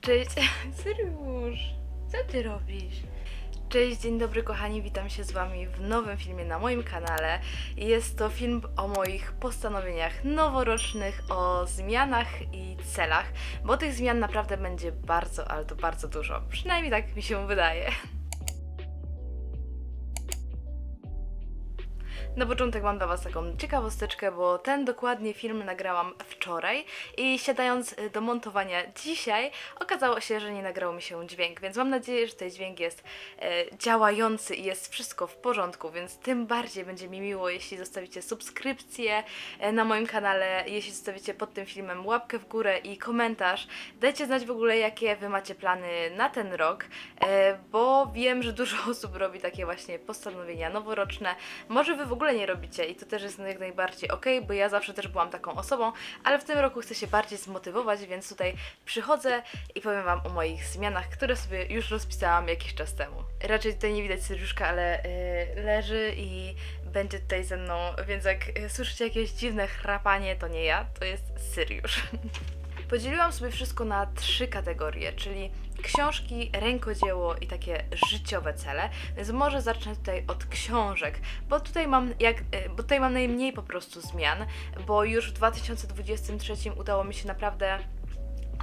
Cześć, Syriusz, co ty robisz? Cześć, dzień dobry kochani, witam się z wami w nowym filmie na moim kanale. Jest to film o moich postanowieniach noworocznych, o zmianach i celach, bo tych zmian naprawdę będzie bardzo, ale to bardzo dużo. Przynajmniej tak mi się wydaje. Na początek mam dla Was taką ciekawosteczkę, bo ten dokładnie film nagrałam wczoraj i siadając y, do montowania dzisiaj okazało się, że nie nagrał mi się dźwięk, więc mam nadzieję, że ten dźwięk jest e, działający i jest wszystko w porządku, więc tym bardziej będzie mi miło, jeśli zostawicie subskrypcję e, na moim kanale, jeśli zostawicie pod tym filmem łapkę w górę i komentarz. Dajcie znać w ogóle, jakie Wy macie plany na ten rok, e, bo wiem, że dużo osób robi takie właśnie postanowienia noworoczne. Może Wy w ogóle nie robicie i to też jest jak najbardziej ok, bo ja zawsze też byłam taką osobą, ale w tym roku chcę się bardziej zmotywować, więc tutaj przychodzę i powiem Wam o moich zmianach, które sobie już rozpisałam jakiś czas temu. Raczej tutaj nie widać serduszka, ale yy, leży i będzie tutaj ze mną, więc jak yy, słyszycie jakieś dziwne chrapanie, to nie ja, to jest Syriusz. Podzieliłam sobie wszystko na trzy kategorie, czyli książki, rękodzieło i takie życiowe cele. Więc może zacznę tutaj od książek, bo tutaj mam jak, e, bo tutaj mam najmniej po prostu zmian, bo już w 2023 udało mi się naprawdę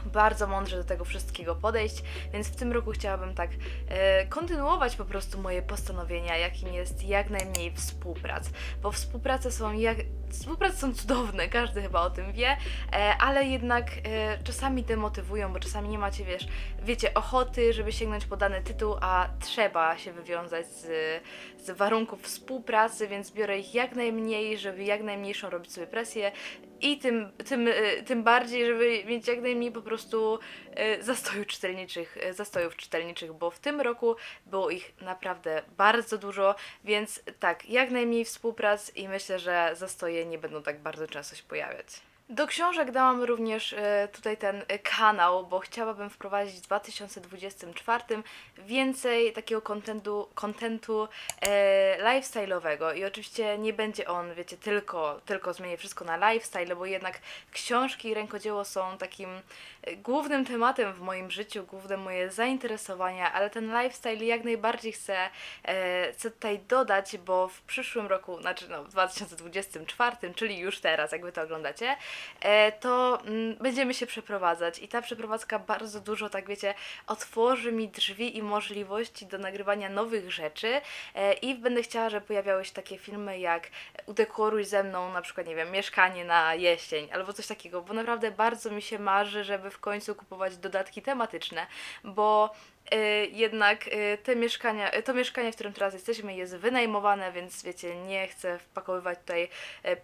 bardzo mądrze do tego wszystkiego podejść, więc w tym roku chciałabym tak e, kontynuować po prostu moje postanowienia, jakim jest jak najmniej współprac, bo współprace są jak współprace są cudowne, każdy chyba o tym wie, e, ale jednak e, czasami demotywują, bo czasami nie macie, wiesz, wiecie, ochoty, żeby sięgnąć po dany tytuł, a trzeba się wywiązać z, z warunków współpracy, więc biorę ich jak najmniej, żeby jak najmniejszą robić sobie presję i tym, tym, y, tym bardziej, żeby mieć jak najmniej po prostu y, zastojów czytelniczych, y, zastojów czytelniczych, bo w tym roku było ich naprawdę bardzo dużo, więc tak, jak najmniej współprac i myślę, że zastoje nie będą tak bardzo często się pojawiać. Do książek dałam również e, tutaj ten e, kanał, bo chciałabym wprowadzić w 2024 więcej takiego kontentu, kontentu e, lifestyle'owego. I oczywiście nie będzie on, wiecie, tylko, tylko zmienię wszystko na lifestyle, bo jednak książki i rękodzieło są takim e, głównym tematem w moim życiu, główne moje zainteresowania, ale ten lifestyle jak najbardziej chcę, e, chcę tutaj dodać, bo w przyszłym roku, znaczy no w 2024, czyli już teraz, jak wy to oglądacie, to mm, będziemy się przeprowadzać. I ta przeprowadzka bardzo dużo, tak wiecie, otworzy mi drzwi i możliwości do nagrywania nowych rzeczy. E, i będę chciała, żeby pojawiały się takie filmy jak udekoruj ze mną na przykład, nie wiem, mieszkanie na jesień albo coś takiego, bo naprawdę bardzo mi się marzy, żeby w końcu kupować dodatki tematyczne, bo jednak y, te mieszkania, y, to mieszkanie, w którym teraz jesteśmy jest wynajmowane, więc wiecie, nie chcę wpakowywać tutaj e,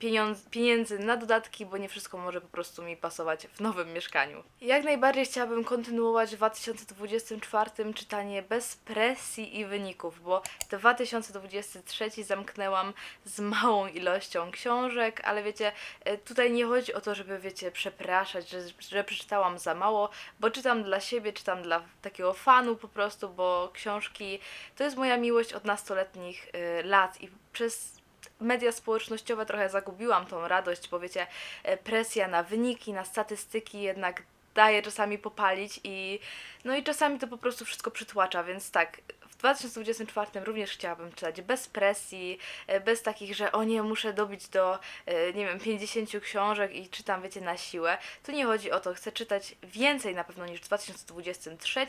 pieniędzy na dodatki, bo nie wszystko może po prostu mi pasować w nowym mieszkaniu. Jak najbardziej chciałabym kontynuować w 2024 czytanie bez presji i wyników, bo 2023 zamknęłam z małą ilością książek, ale wiecie, e, tutaj nie chodzi o to, żeby wiecie, przepraszać, że, że przeczytałam za mało, bo czytam dla siebie, czytam dla takiego fanu po prostu, bo książki to jest moja miłość od nastoletnich y, lat i przez media społecznościowe trochę zagubiłam tą radość, bo wiecie, e, presja na wyniki, na statystyki jednak daje czasami popalić i no i czasami to po prostu wszystko przytłacza, więc tak, 2024 również chciałabym czytać bez presji, e, bez takich, że o nie, muszę dobić do, e, nie wiem, 50 książek i czytam, wiecie, na siłę. Tu nie chodzi o to, chcę czytać więcej na pewno niż w 2023,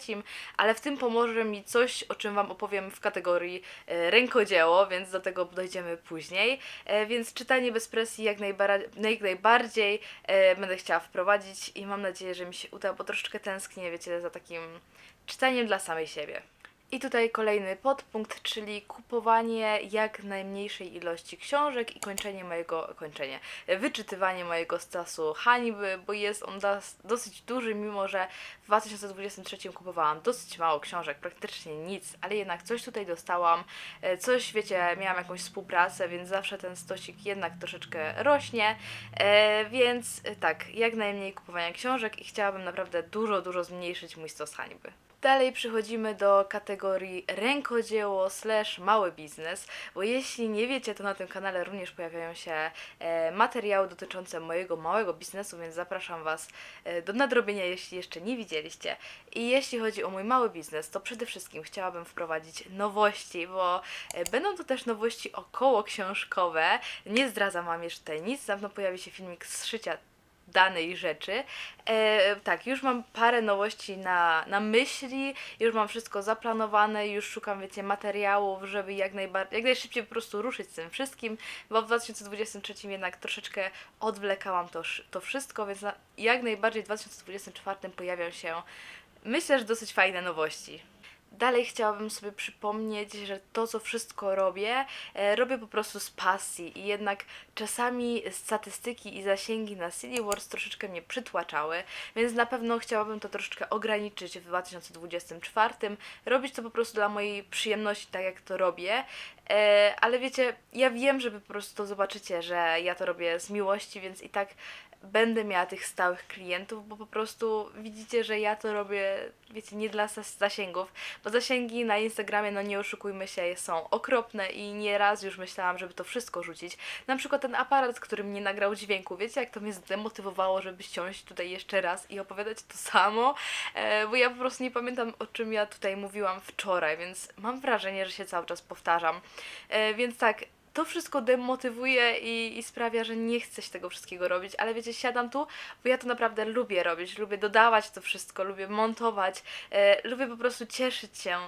ale w tym pomoże mi coś, o czym Wam opowiem w kategorii e, rękodzieło, więc do tego dojdziemy później. Więc czytanie bez presji jak, najbar- jak najbardziej będę chciała wprowadzić i mam nadzieję, że mi się uda, bo troszeczkę tęsknię, wiecie, za takim czytaniem dla samej siebie. I tutaj kolejny podpunkt, czyli kupowanie jak najmniejszej ilości książek i kończenie mojego, kończenie, wyczytywanie mojego stasu hańby, bo jest on dosyć duży, mimo że w 2023 kupowałam dosyć mało książek, praktycznie nic, ale jednak coś tutaj dostałam, e, coś, wiecie, miałam jakąś współpracę, więc zawsze ten stosik jednak troszeczkę rośnie, e, więc e, tak, jak najmniej kupowania książek i chciałabym naprawdę dużo, dużo zmniejszyć mój stos hańby. Dalej przechodzimy do kategorii rękodzieło slash mały biznes, bo jeśli nie wiecie, to na tym kanale również pojawiają się e, materiały dotyczące mojego małego biznesu, więc zapraszam Was e, do nadrobienia, jeśli jeszcze nie widzieliście. I jeśli chodzi o mój mały biznes, to przede wszystkim chciałabym wprowadzić nowości, bo e, będą to też nowości około książkowe. Nie zdradzam Wam jeszcze nic, na pewno pojawi się filmik z szycia danej rzeczy. E, tak, już mam parę nowości na, na myśli, już mam wszystko zaplanowane, już szukam, wiecie, materiałów, żeby jak, jak najszybciej po prostu ruszyć z tym wszystkim, bo w 2023 jednak troszeczkę odwlekałam to, to wszystko, więc na, jak najbardziej w 2024 pojawią się, myślę, że dosyć fajne nowości. Dalej chciałabym sobie przypomnieć, że to, co wszystko robię, e, robię po prostu z pasji i jednak czasami statystyki i zasięgi na Silly Wars troszeczkę mnie przytłaczały, więc na pewno chciałabym to troszeczkę ograniczyć w 2024, robić to po prostu dla mojej przyjemności, tak jak to robię, e, ale wiecie, ja wiem, że po prostu to zobaczycie, że ja to robię z miłości, więc i tak będę miała tych stałych klientów, bo po prostu widzicie, że ja to robię, wiecie, nie dla zas- zasięgów, bo zasięgi na Instagramie, no nie oszukujmy się, są okropne i nieraz już myślałam, żeby to wszystko rzucić. Na przykład ten aparat, który mnie nagrał dźwięku, wiecie, jak to mnie zdemotywowało, żeby ściąć tutaj jeszcze raz i opowiadać to samo, e, bo ja po prostu nie pamiętam, o czym ja tutaj mówiłam wczoraj, więc mam wrażenie, że się cały czas powtarzam. E, więc tak, to wszystko demotywuje i, i sprawia, że nie chcę się tego wszystkiego robić, ale wiecie, siadam tu, bo ja to naprawdę lubię robić, lubię dodawać to wszystko, lubię montować, e, lubię po prostu cieszyć się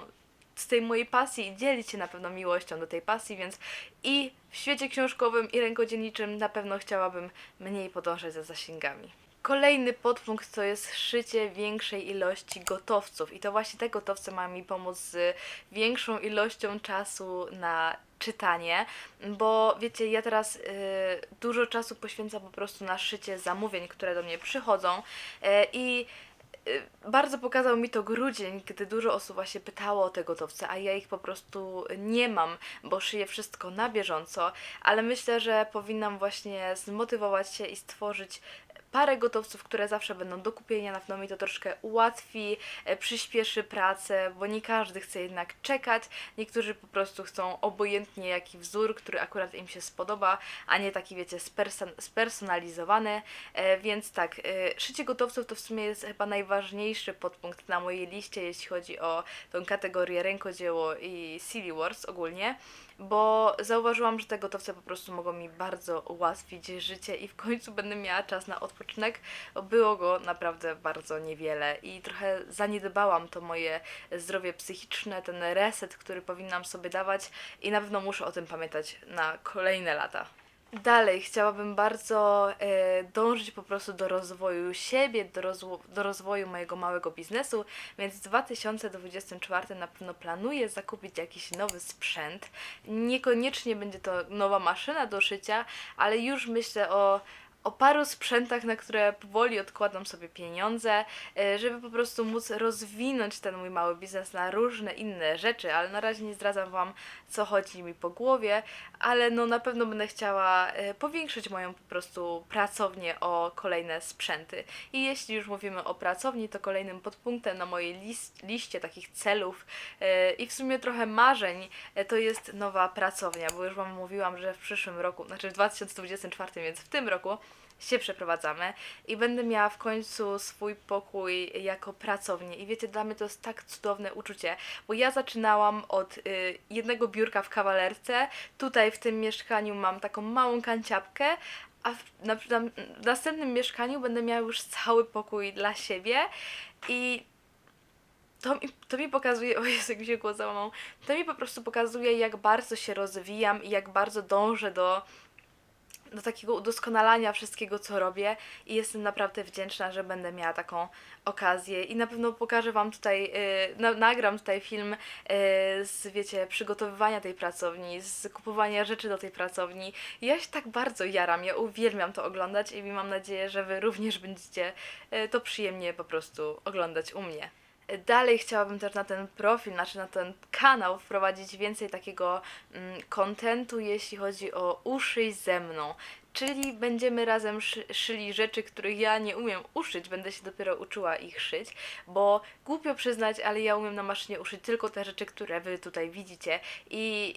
z tej mojej pasji i dzielić się na pewno miłością do tej pasji, więc i w świecie książkowym i rękodzielniczym na pewno chciałabym mniej podążać za zasięgami. Kolejny podpunkt to jest szycie większej ilości gotowców i to właśnie te gotowce mają mi pomóc z większą ilością czasu na czytanie, bo wiecie, ja teraz y, dużo czasu poświęcam po prostu na szycie zamówień, które do mnie przychodzą y, i y, bardzo pokazał mi to grudzień, gdy dużo osób właśnie pytało o te gotowce, a ja ich po prostu nie mam, bo szyję wszystko na bieżąco, ale myślę, że powinnam właśnie zmotywować się i stworzyć parę gotowców, które zawsze będą do kupienia, na pewno mi to troszkę ułatwi, e, przyspieszy pracę, bo nie każdy chce jednak czekać, niektórzy po prostu chcą obojętnie jaki wzór, który akurat im się spodoba, a nie taki wiecie sperson- spersonalizowany, e, więc tak, e, szycie gotowców to w sumie jest chyba najważniejszy podpunkt na mojej liście, jeśli chodzi o tą kategorię rękodzieło i Silly Wars ogólnie bo zauważyłam, że te gotowce po prostu mogą mi bardzo ułatwić życie i w końcu będę miała czas na odpoczynek. Bo Było go naprawdę bardzo niewiele i trochę zaniedbałam to moje zdrowie psychiczne, ten reset, który powinnam sobie dawać i na pewno muszę o tym pamiętać na kolejne lata. Dalej chciałabym bardzo e, dążyć po prostu do rozwoju siebie, do, rozwo- do rozwoju mojego małego biznesu, więc w 2024 na pewno planuję zakupić jakiś nowy sprzęt. Niekoniecznie będzie to nowa maszyna do szycia, ale już myślę o o paru sprzętach, na które powoli odkładam sobie pieniądze, e, żeby po prostu móc rozwinąć ten mój mały biznes na różne inne rzeczy, ale na razie nie zdradzam Wam, co chodzi mi po głowie, ale no na pewno będę chciała e, powiększyć moją po prostu pracownię o kolejne sprzęty. I jeśli już mówimy o pracowni, to kolejnym podpunktem na mojej lis- liście takich celów e, i w sumie trochę marzeń to jest nowa pracownia, bo już Wam mówiłam, że w przyszłym roku, znaczy w 2024, więc w tym roku się przeprowadzamy i będę miała w końcu swój pokój jako pracownię. I wiecie, dla mnie to jest tak cudowne uczucie, bo ja zaczynałam od y, jednego biurka w kawalerce. Tutaj w tym mieszkaniu mam taką małą kanciapkę, a w, na, na, w następnym mieszkaniu będę miała już cały pokój dla siebie i to mi, to mi pokazuje, o Jezu, jak mi się głos załamał, to mi po prostu pokazuje, jak bardzo się rozwijam i jak bardzo dążę do, do takiego udoskonalania wszystkiego, co robię i jestem naprawdę wdzięczna, że będę miała taką okazję i na pewno pokażę Wam tutaj, yy, na, nagram tutaj film yy, z, wiecie, przygotowywania tej pracowni, z kupowania rzeczy do tej pracowni. Ja się tak bardzo jaram, ja uwielbiam to oglądać i mam nadzieję, że Wy również będziecie yy, to przyjemnie po prostu oglądać u mnie. Dalej chciałabym też na ten profil, znaczy na ten kanał wprowadzić więcej takiego mm, kontentu, jeśli chodzi o uszyj ze mną. czyli będziemy razem szy szyli rzeczy, których ja nie umiem uszyć, będę się dopiero uczyła ich szyć, bo głupio przyznać, ale ja umiem na maszynie uszyć tylko te rzeczy, które wy tutaj widzicie i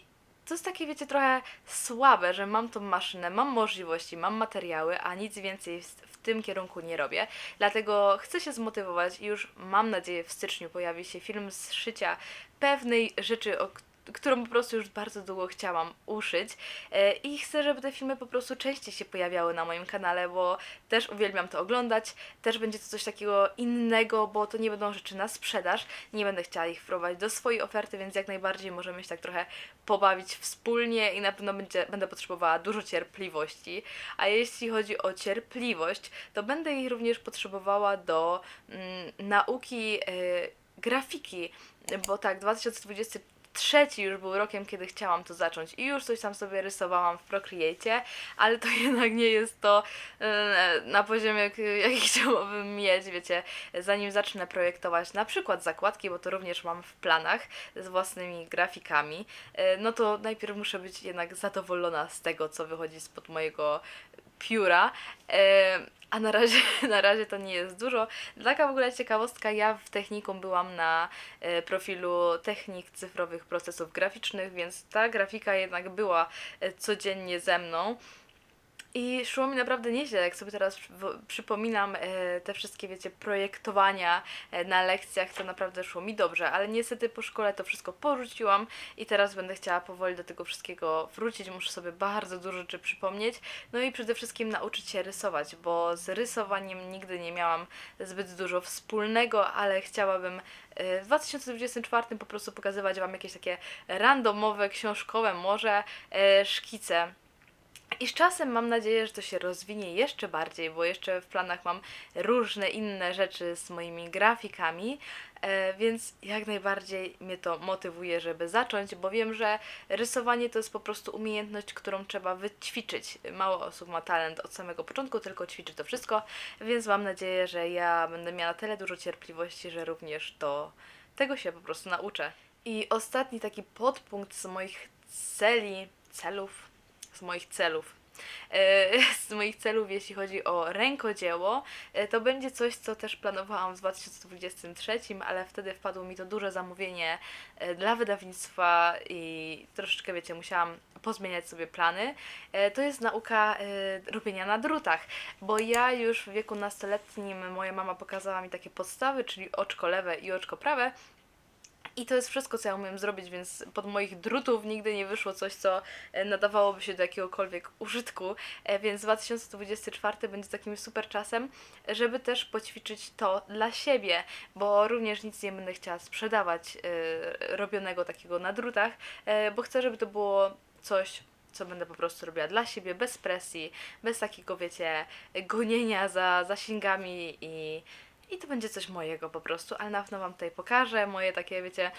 to jest takie, wiecie, trochę słabe, że mam tą maszynę, mam możliwości, mam materiały, a nic więcej w, tym kierunku nie robię. Dlatego chcę się zmotywować i już mam nadzieję w styczniu pojawi się film z szycia pewnej rzeczy, o k- którą po prostu już bardzo długo chciałam uszyć E, i chcę, żeby te filmy po prostu częściej się pojawiały na moim kanale, bo też uwielbiam to oglądać, też będzie to coś takiego innego, bo to nie będą rzeczy na sprzedaż, nie będę chciała ich wprowadzić do swojej oferty, więc jak najbardziej możemy się tak trochę pobawić wspólnie i na pewno będzie, będę potrzebowała dużo cierpliwości. A jeśli chodzi o cierpliwość, to będę jej również potrzebowała do mm, nauki e, grafiki, bo tak, 2023 już był rokiem, kiedy chciałam to zacząć i już coś tam sobie rysowałam w Procreate, ale to jednak nie jest to e, na poziomie, jaki chciałabym mieć, wiecie, zanim zacznę projektować na przykład zakładki, bo to również mam w planach z własnymi grafikami, e, no to najpierw muszę być jednak zadowolona z tego, co wychodzi spod mojego pióra. E, a na razie, na razie to nie jest dużo. Taka w ogóle ciekawostka, ja w technikum byłam na e, profilu technik cyfrowych procesów graficznych, więc ta grafika jednak była e, codziennie ze mną. I szło mi naprawdę nieźle, jak sobie teraz przypominam e, te wszystkie, wiecie, projektowania e, na lekcjach, to naprawdę szło mi dobrze, ale niestety po szkole to wszystko porzuciłam i teraz będę chciała powoli do tego wszystkiego wrócić, muszę sobie bardzo dużo rzeczy przypomnieć, no i przede wszystkim nauczyć się rysować, bo z rysowaniem nigdy nie miałam zbyt dużo wspólnego, ale chciałabym e, w 2024 po prostu pokazywać Wam jakieś takie randomowe, książkowe może szkice i z czasem mam nadzieję, że to się rozwinie jeszcze bardziej, bo jeszcze w planach mam różne inne rzeczy z moimi grafikami, e, więc jak najbardziej mnie to motywuje, żeby zacząć, bo wiem, że rysowanie to jest po prostu umiejętność, którą trzeba wyćwiczyć. Mało osób ma talent od samego początku, tylko ćwiczy to wszystko, więc mam nadzieję, że ja będę miała tyle dużo cierpliwości, że również to tego się po prostu nauczę. I ostatni taki podpunkt z moich celi, celów, z moich celów. E, Z moich celów, jeśli chodzi o rękodzieło, e, to będzie coś, co też planowałam w 2023, ale wtedy wpadło mi to duże zamówienie e, dla wydawnictwa i troszeczkę, wiecie, musiałam pozmieniać sobie plany. To jest nauka robienia na drutach, bo ja już w wieku nastoletnim moja mama pokazała mi takie podstawy, czyli oczko lewe i oczko prawe. I to jest wszystko, co ja umiem zrobić, więc pod moich drutów nigdy nie wyszło coś, co e, nadawałoby się do jakiegokolwiek użytku, e, więc 2024 będzie takim super czasem, żeby też poćwiczyć to dla siebie, bo również nic nie będę chciała sprzedawać e, robionego takiego na drutach, bo chcę, żeby to było coś, co będę po prostu robiła dla siebie, bez presji, bez takiego, wiecie, gonienia za zasięgami i i to będzie coś mojego po prostu, ale na pewno Wam tutaj pokażę moje takie, wiecie,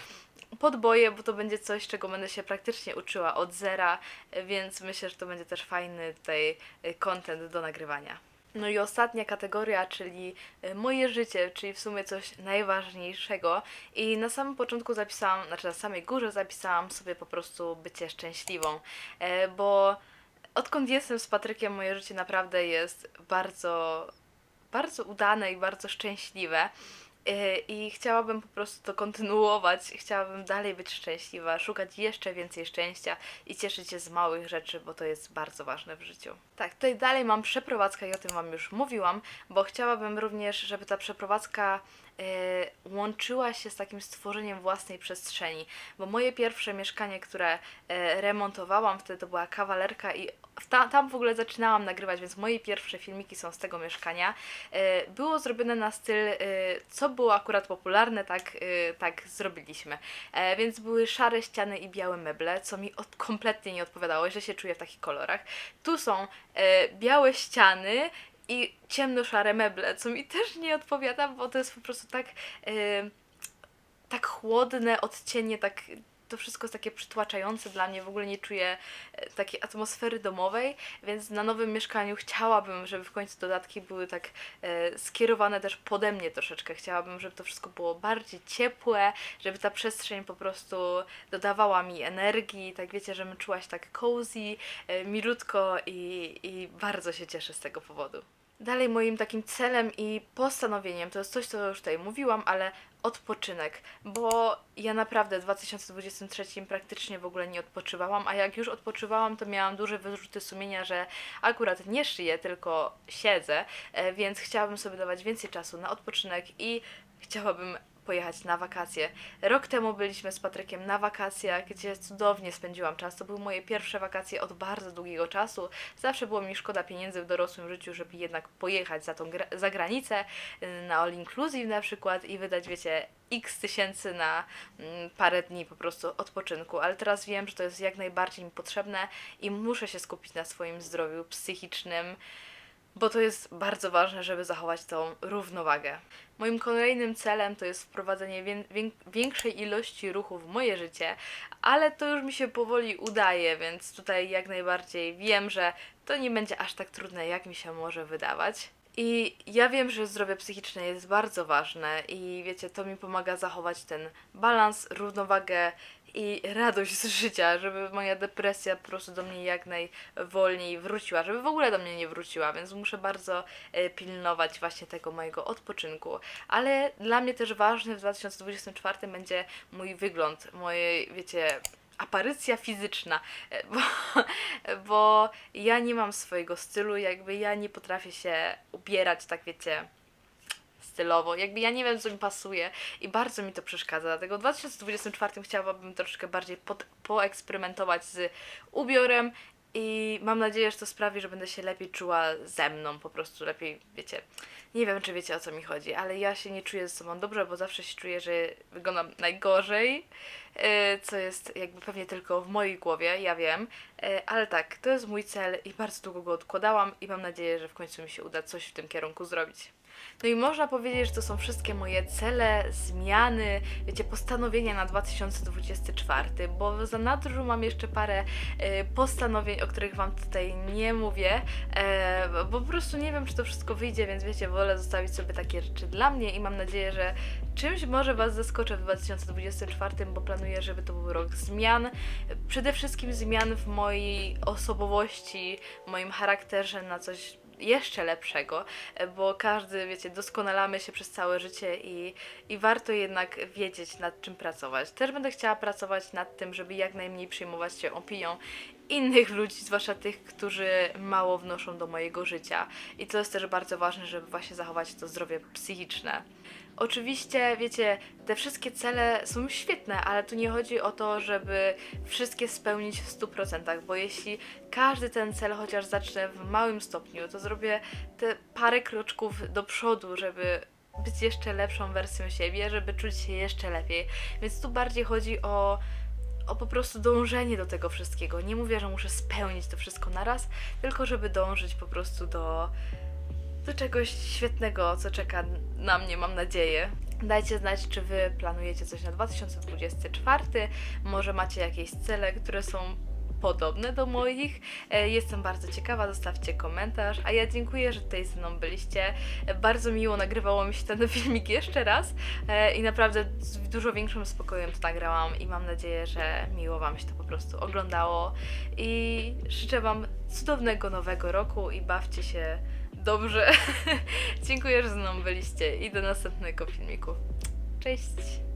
podboje, bo to będzie coś, czego będę się praktycznie uczyła od zera, więc myślę, że to będzie też fajny tutaj y, content do nagrywania. No i ostatnia kategoria, czyli y, moje życie, czyli w sumie coś najważniejszego. I na samym początku zapisałam, znaczy na samej górze zapisałam sobie po prostu bycie szczęśliwą, e, bo odkąd jestem z Patrykiem, moje życie naprawdę jest bardzo bardzo udane i bardzo szczęśliwe. Yy, I chciałabym po prostu to kontynuować, chciałabym dalej być szczęśliwa, szukać jeszcze więcej szczęścia i cieszyć się z małych rzeczy, bo to jest bardzo ważne w życiu. Tak, tutaj dalej mam przeprowadzkę i o tym Wam już mówiłam, bo chciałabym również, żeby ta przeprowadzka łączyła się z takim stworzeniem własnej przestrzeni, bo moje pierwsze mieszkanie, które yy, remontowałam, wtedy to była kawalerka i tam w ogóle zaczynałam nagrywać, więc moje pierwsze filmiki są z tego mieszkania. E, Było zrobione na styl, co było akurat popularne, tak, tak zrobiliśmy. E, Więc były szare ściany i białe meble, co mi od, kompletnie nie odpowiadało, że się czuję w takich kolorach. Tu są białe ściany i ciemno-szare meble, co mi też nie odpowiada, bo to jest po prostu tak, e, tak chłodne odcienie, tak to wszystko jest takie przytłaczające dla mnie, w ogóle nie czuję e, takiej atmosfery domowej, więc na nowym mieszkaniu chciałabym, żeby w końcu dodatki były tak e, skierowane też pode mnie troszeczkę. Chciałabym, żeby to wszystko było bardziej ciepłe, żeby ta przestrzeń po prostu dodawała mi energii, tak wiecie, żebym czuła się tak cozy, e, milutko i, i bardzo się cieszę z tego powodu. Dalej moim takim celem i postanowieniem to jest coś, co już tutaj mówiłam, ale odpoczynek, bo ja naprawdę w 2023 praktycznie w ogóle nie odpoczywałam, a jak już odpoczywałam, to miałam duże wyrzuty sumienia, że akurat nie szyję, tylko siedzę, e, więc chciałabym sobie dawać więcej czasu na odpoczynek i chciałabym pojechać na wakacje. Rok temu byliśmy z Patrykiem na wakacjach, gdzie cudownie spędziłam czas. To były moje pierwsze wakacje od bardzo długiego czasu. Zawsze było mi szkoda pieniędzy w dorosłym życiu, żeby jednak pojechać za, tą za granicę, y, na all inclusive na przykład i wydać, wiecie, x tysięcy na mm, parę dni po prostu odpoczynku. Ale teraz wiem, że to jest jak najbardziej mi potrzebne i muszę się skupić na swoim zdrowiu psychicznym bo to jest bardzo ważne, żeby zachować tą równowagę. Moim kolejnym celem to jest wprowadzenie wię- wię- większej ilości ruchu w moje życie, ale to już mi się powoli udaje, więc tutaj jak najbardziej wiem, że to nie będzie aż tak trudne, jak mi się może wydawać. I ja wiem, że zdrowie psychiczne jest bardzo ważne i wiecie, to mi pomaga zachować ten balans, równowagę i radość z życia, żeby moja depresja po prostu do mnie jak najwolniej wróciła, żeby w ogóle do mnie nie wróciła, więc muszę bardzo e, pilnować właśnie tego mojego odpoczynku. Ale dla mnie też ważny w 2024 będzie mój wygląd, moje, wiecie, aparycja fizyczna, e, bo, bo ja nie mam swojego stylu, jakby ja nie potrafię się ubierać, tak wiecie, stylowo. Jakby ja nie wiem, co mi pasuje i bardzo mi to przeszkadza. Dlatego w 2024 chciałabym troszkę bardziej pod, poeksperymentować z ubiorem i mam nadzieję, że to sprawi, że będę się lepiej czuła ze mną, po prostu lepiej, wiecie. Nie wiem, czy wiecie o co mi chodzi, ale ja się nie czuję ze sobą dobrze, bo zawsze się czuję, że wyglądam najgorzej, e, co jest jakby pewnie tylko w mojej głowie, ja wiem, E, ale tak, to jest mój cel i bardzo długo go odkładałam i mam nadzieję, że w końcu mi się uda coś w tym kierunku zrobić. No i można powiedzieć, że to są wszystkie moje cele, zmiany, wiecie, postanowienia na 2024, bo za nadrzu mam jeszcze parę e, postanowień, o których Wam tutaj nie mówię, e, bo po prostu nie wiem, czy to wszystko wyjdzie, więc wiecie, wolę zostawić sobie takie rzeczy dla mnie i mam nadzieję, że czymś może Was zaskoczę w 2024, bo planuję, żeby to był rok zmian. Przede wszystkim zmian w mojej osobowości, moim charakterze na coś jeszcze lepszego, e, bo każdy, wiecie, doskonalamy się przez całe życie i, i warto jednak wiedzieć, nad czym pracować. Też będę chciała pracować nad tym, żeby jak najmniej przejmować się opinią innych ludzi, zwłaszcza tych, którzy mało wnoszą do mojego życia. I to jest też bardzo ważne, żeby właśnie zachować to zdrowie psychiczne. Oczywiście, wiecie, te wszystkie cele są świetne, ale tu nie chodzi o to, żeby wszystkie spełnić w 100%, bo jeśli każdy ten cel chociaż zacznę w małym stopniu, to zrobię te parę kroczków do przodu, żeby być jeszcze lepszą wersją siebie, żeby czuć się jeszcze lepiej. Więc tu bardziej chodzi o o po prostu dążenie do tego wszystkiego. Nie mówię, że muszę spełnić to wszystko naraz, tylko żeby dążyć po prostu do, do czegoś świetnego, co czeka na mnie, mam nadzieję. Dajcie znać, czy Wy planujecie coś na 2024, może macie jakieś cele, które są podobne do moich. E, Jestem bardzo ciekawa, zostawcie komentarz. A ja dziękuję, że tutaj ze mną byliście. E, Bardzo miło nagrywało mi się ten filmik jeszcze raz e, i naprawdę z dużo większym spokojem to nagrałam i mam nadzieję, że miło Wam się to po prostu oglądało. I życzę Wam cudownego nowego roku i bawcie się dobrze. dziękuję, że ze mną byliście i do następnego filmiku. Cześć!